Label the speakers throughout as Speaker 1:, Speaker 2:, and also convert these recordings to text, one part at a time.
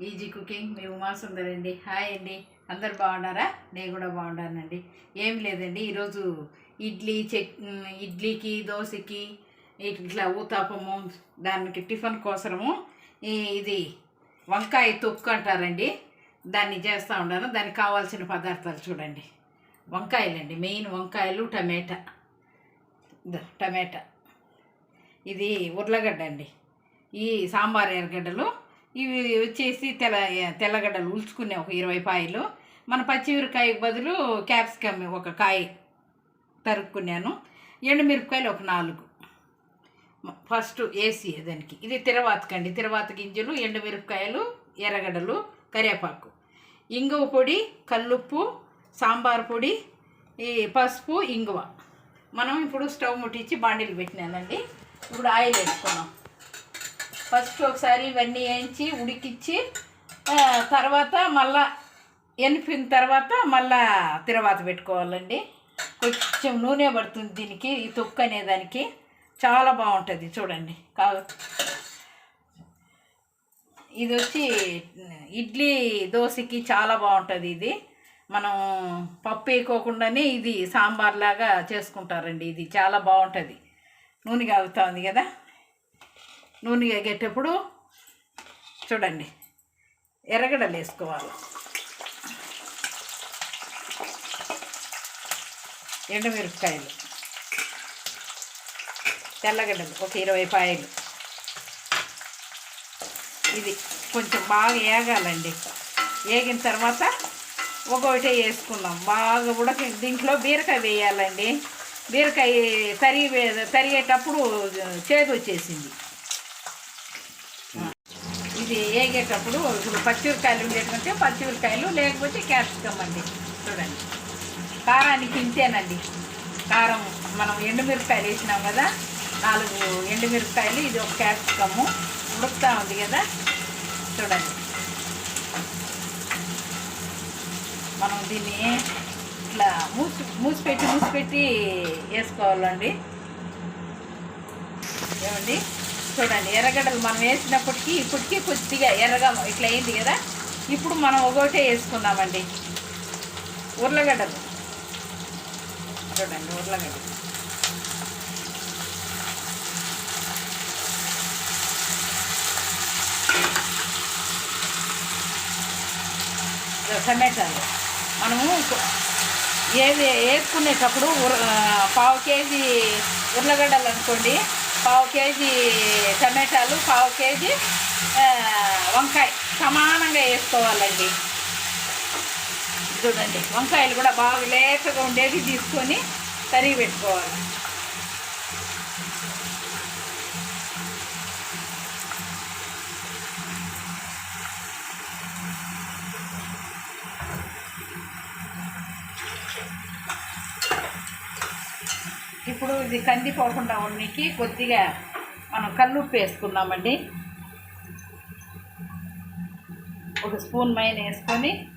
Speaker 1: Easy cooking మీ ఉమా సుందర్ అండి hi అండి. అందరు బాగున్నారా? నేను కూడా బాగున్నానండి. ఏం లేదండి ఈరోజు ఇడ్లీ చట్ ఇడ్లీకి దోశకి ఇట్లా ఊతాపము దానికి టిఫిన్ కోసము ఈ- ఇది వంకాయ తొక్కు అంటారండి. దాన్ని చేస్తూ ఉన్నాను. దానికి కావాల్సిన పదార్థాలు చూడండి. వంకాయలండి మెయిన్ వంకాయలు టమాటా. టమాటా. ఇది ఉర్లగడ్డ అండి. ఈ సాంబార్ ఎర్రగడ్డలు ఇవి వచ్చేసి తెల్ల తెల్లగడ్డలు ఉల్చుకునే ఒక ఇరవై పాయలు. మన పచ్చిమిరకాయ బదులు క్యాప్సికమ్ ఒక కాయ తరుక్కున్నాను. ఎండుమిరపకాయలు ఒక నాలుగు. ఫస్ట్ వేసి దానికి. ఇది తిరవాతకండి. తిరవాత గింజలు ఎండుమిరపకాయలు ఎర్రగడ్డలు కరివేపాకు. ఇంగువ పొడి కల్లుప్పు సాంబార్ పొడి ఈ పసుపు ఇంగువ. మనం ఇప్పుడు స్టవ్ ముట్టించి బాండీలు పెట్టినానండి. ఇప్పుడు ఆయిల్ వేసుకున్నాం. ఫస్ట్ ఒకసారి ఇవన్నీ వేయించి ఉడికిచ్చి తర్వాత మళ్ళా ఎనిపిన తర్వాత మళ్ళా తిరవాత పెట్టుకోవాలండి. కొంచెం నూనె పడుతుంది దీనికి ఈ తొక్కు అనేదానికి చాలా బాగుంటుంది చూడండి. కా ఇది వచ్చి ఇడ్లీ దోశకి చాలా బాగుంటుంది ఇది. మనం పప్పు వేయకోకుండానే ఇది సాంబార్ లాగా చేసుకుంటారండి ఇది. చాలా బాగుంటుంది. నూనె కాగుతుంది కదా? నూనె ఎగేటప్పుడు చూడండి ఎర్రగడ్డలు వేసుకోవాలి ఎండుమిరపకాయలు తెల్లగడ్డలు ఒక ఇరవై పాయలు. ఇది కొంచెం బాగా ఏగాలండి. ఏగిన తర్వాత ఒక్కొక్కటి వేసుకుందాం. బాగా ఉడక దీంట్లో బీరకాయ వేయాలండి. బీరకాయ తరిగి తరిగేటప్పుడు చేదు వచ్చేసింది. ఇది వేగేటప్పుడు ఇప్పుడు పచ్చిమిరకాయలు ఉండేటంటే పచ్చిమిరకాయలు లేకపోతే క్యాప్సికమ్ అండి. చూడండి. కారానికి ఇంతేనండి. కారం మనం ఎండుమిరపకాయలు వేసినాం కదా నాలుగు ఎండుమిరపకాయలు ఇది ఒక క్యాప్సికము. ఉడుకుతా ఉంది కదా చూడండి. మనం దీన్ని ఇట్లా మూసి మూసిపెట్టి మూసిపెట్టి వేసుకోవాలండి. ఏమండి? చూడండి ఎర్రగడ్డలు మనం వేసినప్పటికీ ఇప్పటికీ కొద్దిగా ఎర్రగా ఇట్లా అయింది కదా? ఇప్పుడు మనం ఒకటే వేసుకుందామండి. ఉర్లగడ్డలు. చూడండి ఉర్లగడ్డలు. ఇదో టమాటాలు. మనము ఏది వేసుకునేటప్పుడు ఉర- పావు కేజీ ఉర్లగడ్డలు అనుకోండి. పావు కేజీ టమాటాలు పావు కేజీ వంకాయ. సమానంగా వేసుకోవాలండి. చూడండి వంకాయలు కూడా బాగా లేతగా ఉండేది తీసుకొని తరిగి పెట్టుకోవాలి. ఇప్పుడు ఇది కందిపోకుండా ఉండడానికి కొద్దిగా మనం కల్లుప్పు వేసుకున్నామండి ఒక స్పూన్ మైన వేసుకొని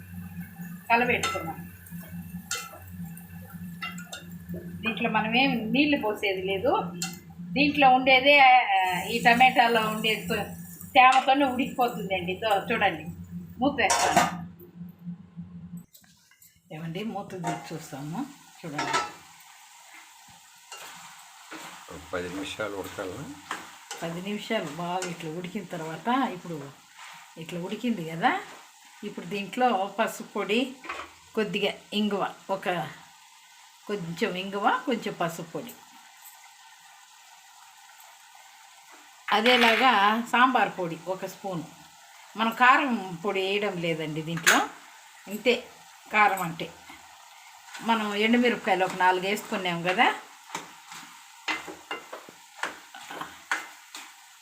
Speaker 1: కలబెట్టుకున్నాం దీంట్లో మనమేం నీళ్ళు పోసేది లేదు. దీంట్లో ఉండేదే ఈ టమాటాలో ఉండే తో- తేమతోనే ఉడికిపోతుందండి. తో చూడండి. మూత వేస్తాను. ఏమండి? మూత చూస్తాము. చూడండి.
Speaker 2: ఒక పది నిమిషాలు ఉడకాలి?
Speaker 1: పది నిమిషాలు బాగా ఇట్లా ఉడికిన తర్వాత ఇప్పుడు ఇట్లా ఉడికింది కదా ఇప్పుడు దీంట్లో పసుపు పొడి కొద్దిగా ఇంగువ ఒక కొంచెం ఇంగువ కొంచెం పసుపు పొడి. అదేలాగా సాంబార్ పొడి ఒక స్పూన్. మనం కారం పొడి వేయడం లేదండి దీంట్లో ఇంతే కారం అంటే. మనం ఎండుమిరపకాయలు ఒక నాలుగు వేసుకున్నాం కదా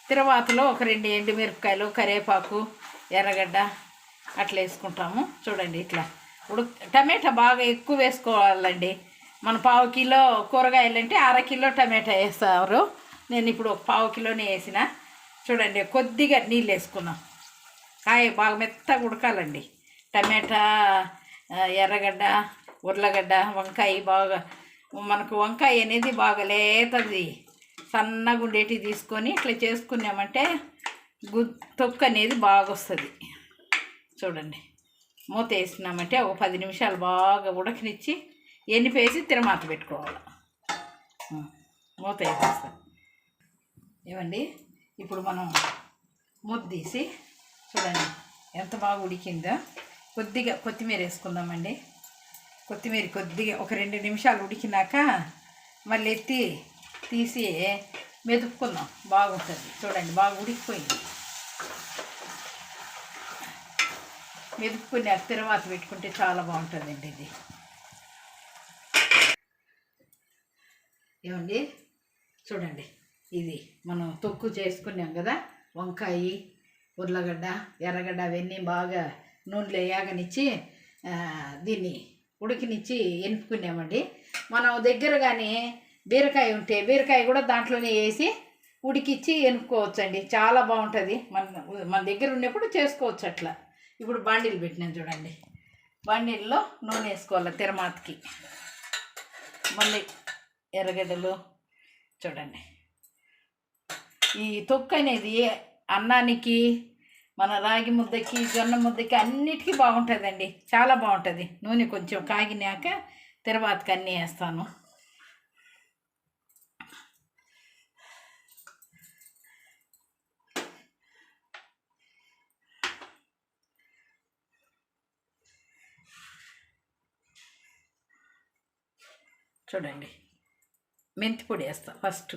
Speaker 1: తిరవాతలో ఒక రెండు ఎండుమిరపకాయలు కరివేపాకు ఎర్రగడ్డ అట్లా వేసుకుంటాము. చూడండి ఇట్లా. ఉడుక్ టమాటా బాగా ఎక్కువ వేసుకోవాలండి. మన పావు కిలో కూరగాయలంటే అర కిలో టమాటా వేస్తారు. నేను ఇప్పుడు ఒక పావు కిలోనే వేసిన. చూడండి కొద్దిగా నీళ్ళు వేసుకున్నాం కాయ బాగా మెత్తగా ఉడకాలండి. టమాటా ఎర్రగడ్డ ఉర్లగడ్డ వంకాయ బాగా మనకు వంకాయ అనేది బాగా లేతది. సన్నగా ఉండేటివి తీసుకొని ఇట్లా చేసుకున్నామంటే గు తొక్కు అనేది బాగా వస్తుంది చూడండి. మూత వేసినామంటే ఒక పది నిమిషాలు బాగా ఉడకనిచ్చి ఎన్నిపేసి తిరమాత పెట్టుకోవాలి. మూత వేసేస్తాం. ఏమండి? ఇప్పుడు మనం మూత తీసి చూడండి ఎంత బాగా ఉడికిందో. కొద్దిగా కొత్తిమీర వేసుకుందామండి. కొత్తిమీర కొద్దిగా ఒక రెండు నిమిషాలు ఉడికినాక మళ్ళీ ఎత్తి తీసి మెదుపుకుందాం. బాగుంటుంది. చూడండి బాగా ఉడికిపోయింది. మెదుపుకుని తర్వాత పెట్టుకుంటే చాలా బాగుంటుందండి ఇది. ఏమండి? చూడండి ఇది మనం తొక్కు చేసుకున్నాం కదా వంకాయ ఉర్లగడ్డ ఎర్రగడ్డ అవన్నీ బాగా నూనెలో వేగనిచ్చి దీన్ని ఉడికినిచ్చి ఎనుపుకున్నామండి మనం దగ్గర కానీ బీరకాయ ఉంటే బీరకాయ కూడా దాంట్లోనే వేసి ఉడికిచ్చి ఎనుక్కోవచ్చండి. చాలా బాగుంటుంది. మన మన దగ్గర ఉన్నప్పుడు చేసుకోవచ్చు అట్లా. ఇప్పుడు బండిలు పెట్టినాను చూడండి. బండిల్లో నూనె వేసుకోవాలి తిరమాతకి. మళ్ళీ ఎర్రగడ్డలు చూడండి. ఈ తొక్కు అనేది అన్నానికి మన రాగి ముద్దకి జొన్న ముద్దకి అన్నిటికీ బాగుంటుందండి. చాలా బాగుంటుంది. నూనె కొంచెం కాగినాక తర్వాతకి అన్నీ వేస్తాను. చూడండి. మెంతి పొడి వేస్తా ఫస్ట్.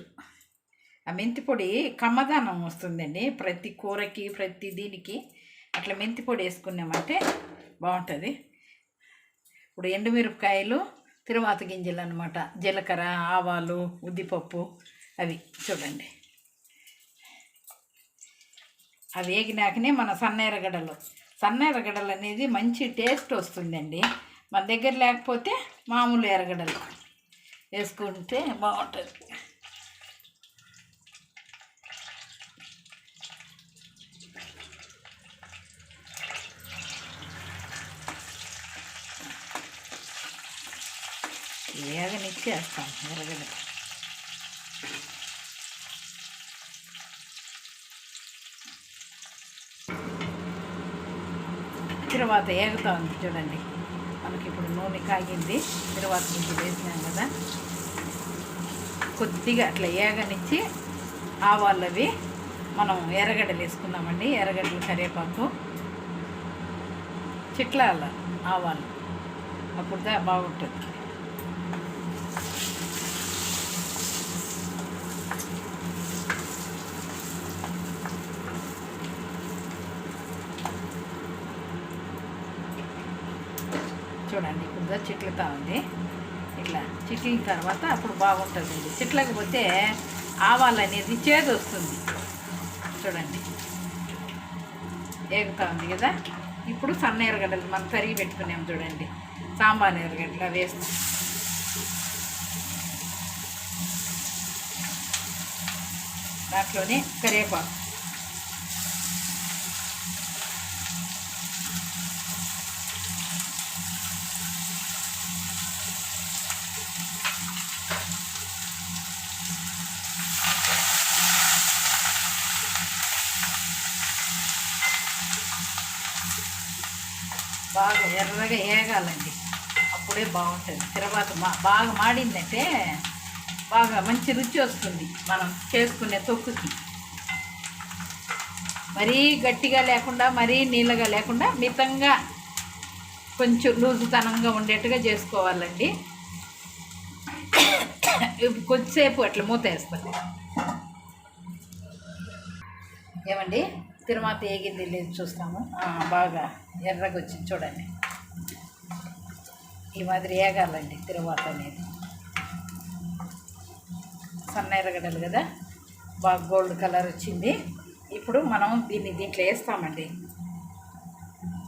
Speaker 1: ఆ మెంతి పొడి కమ్మదానం వస్తుందండి. ప్రతి కూరకి ప్రతి దీనికి అట్లా మెంతి పొడి వేసుకున్నామంటే బాగుంటుంది. ఇప్పుడు ఎండుమిరపకాయలు తిరువాత గింజలు అనమాట జీలకర్ర ఆవాలు ఉద్దిపప్పు అవి చూడండి. అవి వేగినాకనే మన సన్న సన్నెరగడలు సన్న అనేది మంచి టేస్ట్ వస్తుందండి. మన దగ్గర లేకపోతే మామూలు ఎరగడలు వేసుకుంటే బాగుంటుంది. వేగనిచ్చేస్తాం ఎర్రగడ్డ. తర్వాత ఏగుతా ఉంది చూడండి. మనకి ఇప్పుడు నూనె కాగింది. తర్వాత నుంచి వేసినాం కదా. కొద్దిగా అట్లా ఏగనిచ్చి ఆవాలు అవి మనం ఎర్రగడ్డలు వేసుకున్నామండి ఎర్రగడ్డలు కరివేపాకు చిట్లాల ఆవాలు. అప్పుడు బాగుంటుంది. చూడండి కొద్దిగా చిట్లుతా ఉంది. ఇట్లా చిట్లిన తర్వాత అప్పుడు బాగుంటుందండి చిట్లకపోతే ఆవాలు అనేది చేదు వస్తుంది. చూడండి. ఏగుతా ఉంది కదా? ఇప్పుడు సన్న ఎరగడ్డలు మనం తరిగి పెట్టుకున్నాం చూడండి. సాంబార్ ఎరగడ్డలు వేస్తాం దాంట్లోనే కరివేపాకు. బాగా ఎర్రగా ఏగాలండి. అప్పుడే బాగుంటుంది. తర్వాత మా బాగా మాడిందంటే బాగా మంచి రుచి వస్తుంది మనం చేసుకునే తొక్కుకి. మరీ గట్టిగా లేకుండా మరీ నీళ్ళగా లేకుండా మితంగా కొంచెం లూజుతనంగా ఉండేట్టుగా చేసుకోవాలండి. ఇప్పుడు కొద్దిసేపు అట్లా మూత వేస్తాను. ఏమండి? తిరుమాత ఏగింది లేదు చూస్తాము. బాగా ఎర్రగా వచ్చింది చూడండి. ఈ మాదిరి ఏగాలండి తిరువాత అనేది. సన్న ఎర్రగడ్డలు కదా? బాగా గోల్డ్ కలర్ వచ్చింది. ఇప్పుడు మనం దీన్ని దీంట్లో వేస్తామండి.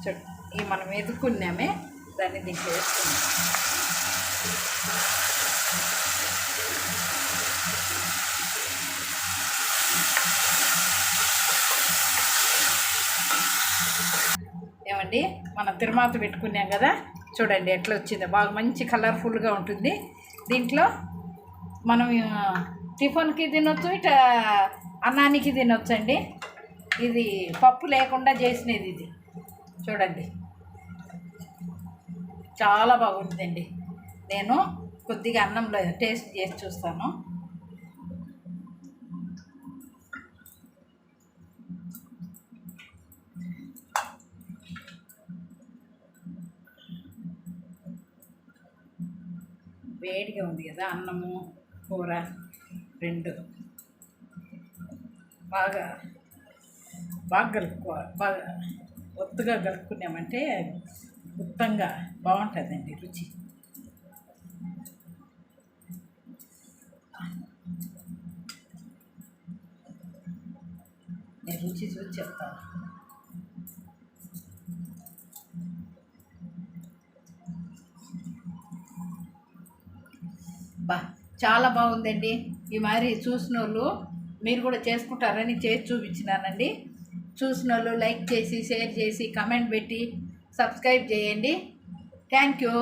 Speaker 1: చూ ఈ మనం ఎదుర్కొన్నామే దాన్ని దీంట్లో వేస్తున్నాం. ఏమండి? మనం తిరుమాత పెట్టుకున్నాం కదా? చూడండి ఎట్లా వచ్చిందో. బాగా మంచి కలర్ఫుల్గా ఉంటుంది. దీంట్లో మనం టిఫిన్కి తినొచ్చు ఇట అన్నానికి తినొచ్చు అండి ఇది పప్పు లేకుండా చేసినది ఇది. చూడండి. చాలా బాగుంటుందండి నేను కొద్దిగా అన్నంలో టేస్ట్ చేసి చూస్తాను. వేడిగా ఉంది కదా అన్నము కూర రెండు. బాగా బాగా కలుపుకో బాగా ఒత్తుగా కలుపుకున్నామంటే గుత్తంగా బాగుంటుందండి రుచి. నేను రుచి చూసి చెప్తాను. బా చాలా బాగుందండి. ఈ మరి చూసిన వాళ్ళు మీరు కూడా చేసుకుంటారని చేసి చూపించినానండి. చూసిన వాళ్ళు లైక్ చేసి షేర్ చేసి కమెంట్ పెట్టి సబ్స్క్రైబ్ చేయండి. Thank you.